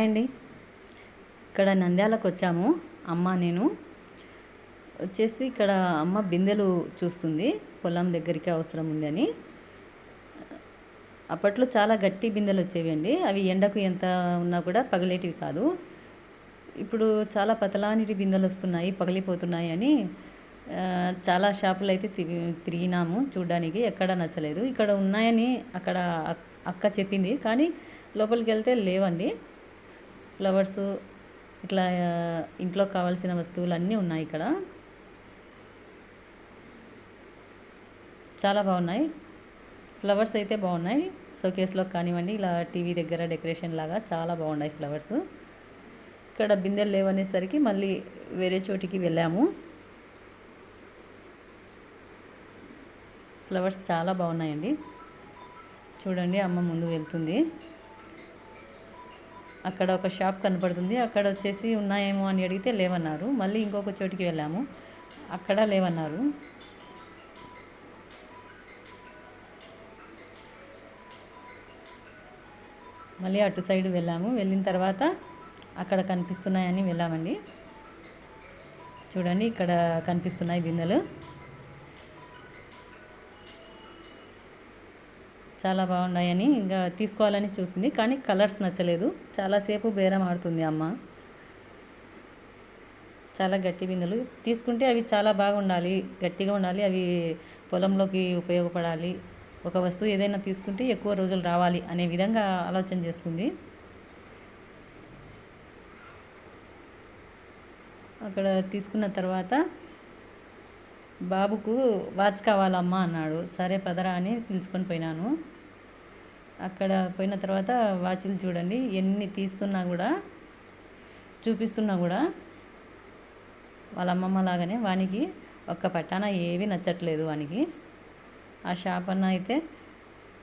అండి. ఇక్కడ నంద్యాలకు వచ్చాము అమ్మ నేను. వచ్చేసి ఇక్కడ అమ్మ బిందెలు చూస్తుంది. పొలం దగ్గరికి అవసరం ఉందని. అప్పట్లో చాలా గట్టి బిందెలు వచ్చేవి అండి అవి ఎండకు ఎంత ఉన్నా కూడా పగిలేటివి కాదు. ఇప్పుడు చాలా పతలానిటి బిందెలు వస్తున్నాయి పగిలిపోతున్నాయి అని చాలా షాపులు అయితే తిరిగినాము చూడడానికి. ఎక్కడ నచ్చలేదు. ఇక్కడ ఉన్నాయని అక్కడ అక్- అక్క చెప్పింది. కానీ లోపలికి వెళ్తే లేవండి. ఫ్లవర్స్ ఇట్లా ఇంట్లో కావాల్సిన వస్తువులు అన్నీ ఉన్నాయి ఇక్కడ. చాలా బాగున్నాయి. ఫ్లవర్స్ అయితే బాగున్నాయి. షోకేస్లో కానివ్వండి ఇలా టీవీ దగ్గర డెకరేషన్ లాగా చాలా బాగున్నాయి ఫ్లవర్స్. ఇక్కడ బిందెలు లేవనేసరికి మళ్ళీ వేరే చోటికి వెళ్ళాము. ఫ్లవర్స్ చాలా బాగున్నాయండి. చూడండి అమ్మ ముందు వెళ్తుంది. అక్కడ ఒక షాప్ కనపడుతుంది అక్కడ వచ్చేసి ఉన్నాయేమో అని అడిగితే లేవన్నారు. మళ్ళీ ఇంకొక చోటికి వెళ్ళాము. అక్కడ లేవన్నారు. మళ్ళీ అటు సైడ్ వెళ్ళాము. వెళ్ళిన తర్వాత అక్కడ కనిపిస్తున్నాయని వెళ్ళామండి. చూడండి ఇక్కడ కనిపిస్తున్నాయి బిందెలు. చాలా బాగున్నాయని ఇంకా తీసుకోవాలని చూసింది కానీ కలర్స్ నచ్చలేదు. చాలాసేపు బేరం ఆడుతుంది అమ్మ. చాలా గట్టి బిందెలు. తీసుకుంటే అవి చాలా బాగుండాలి గట్టిగా ఉండాలి అవి పొలంలోకి ఉపయోగపడాలి. ఒక వస్తువు ఏదైనా తీసుకుంటే ఎక్కువ రోజులు రావాలి అనే విధంగా ఆలోచన చేస్తుంది. అక్కడ తీసుకున్న తర్వాత బాబుకు వాచ్ కావాలమ్మా అన్నాడు. సరే పదరా అని పిలుచుకొని పోయినాను. అక్కడ పోయిన తర్వాత వాచ్లు చూడండి. ఎన్ని తీస్తున్నా కూడా చూపిస్తున్నా కూడా వాళ్ళ అమ్మమ్మ లాగానే వానికి ఒక్క పట్టాన ఏవి నచ్చట్లేదు వానికి. ఆ షాప్ అన్న అయితే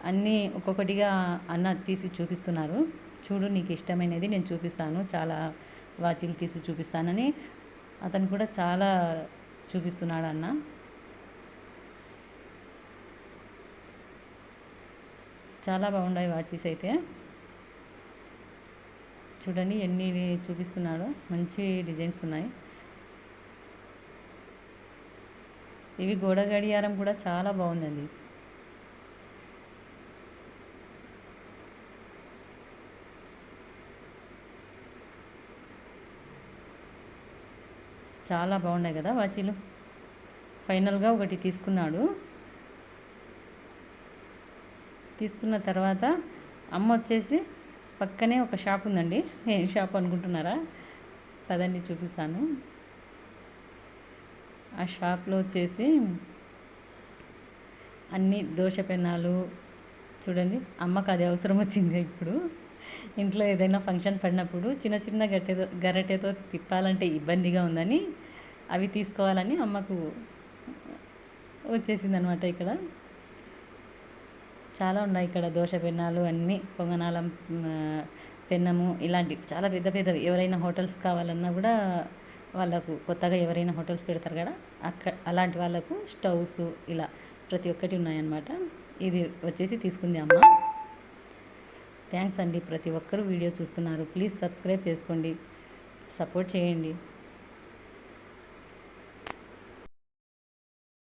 అన్నీ ఒక్కొక్కటిగా అన్న తీసి చూపిస్తున్నారు. చూడు నీకు ఇష్టమైనది నేను చూపిస్తాను. చాలా వాచీలు తీసి చూపిస్తానని అతను కూడా చాలా చూపిస్తున్నాడు అన్న చాలా బాగున్నాయి వాచెస్ అయితే. చూడండి ఎన్ని చూపిస్తున్నాడో. మంచి డిజైన్స్ ఉన్నాయి. ఇవి గోడ గడియారం కూడా చాలా బాగుందండి. చాలా బాగున్నాయి కదా వాచీలు. ఫైనల్గా ఒకటి తీసుకున్నాడు. తీసుకున్న తర్వాత అమ్మ వచ్చేసి పక్కనే ఒక షాప్ ఉందండి. ఏం షాప్ అనుకుంటున్నారా? పదండి చూపిస్తాను. ఆ షాప్లో వచ్చేసి అన్ని దోశ పెన్నాలు చూడండి. అమ్మకు అది అవసరం వచ్చింది ఇప్పుడు. ఇంట్లో ఏదైనా ఫంక్షన్ పడినప్పుడు చిన్న చిన్న గట్టెతో గరిటెతో తిప్పాలంటే ఇబ్బందిగా ఉందని అవి తీసుకోవాలని అమ్మకు వచ్చేసింది అనమాట ఇక్కడ. చాలా ఉన్నాయి ఇక్కడ దోశ పెన్నాలు అన్నీ పొంగనాలం పెన్నము ఇలాంటివి. చాలా పెద్ద పెద్దవి. ఎవరైనా హోటల్స్ కావాలన్నా కూడా వాళ్ళకు కొత్తగా ఎవరైనా హోటల్స్ పెడతారు కదా అక్క అలాంటి వాళ్ళకు స్టవ్స్ ఇలా ప్రతి ఒక్కటి ఉన్నాయన్నమాట. ఇది వచ్చేసి తీసుకుంది అమ్మ. థ్యాంక్స్ అండి ప్రతి ఒక్కరూ వీడియో చూస్తున్నారు. ప్లీజ్ సబ్స్క్రైబ్ చేసుకోండి. సపోర్ట్ చేయండి.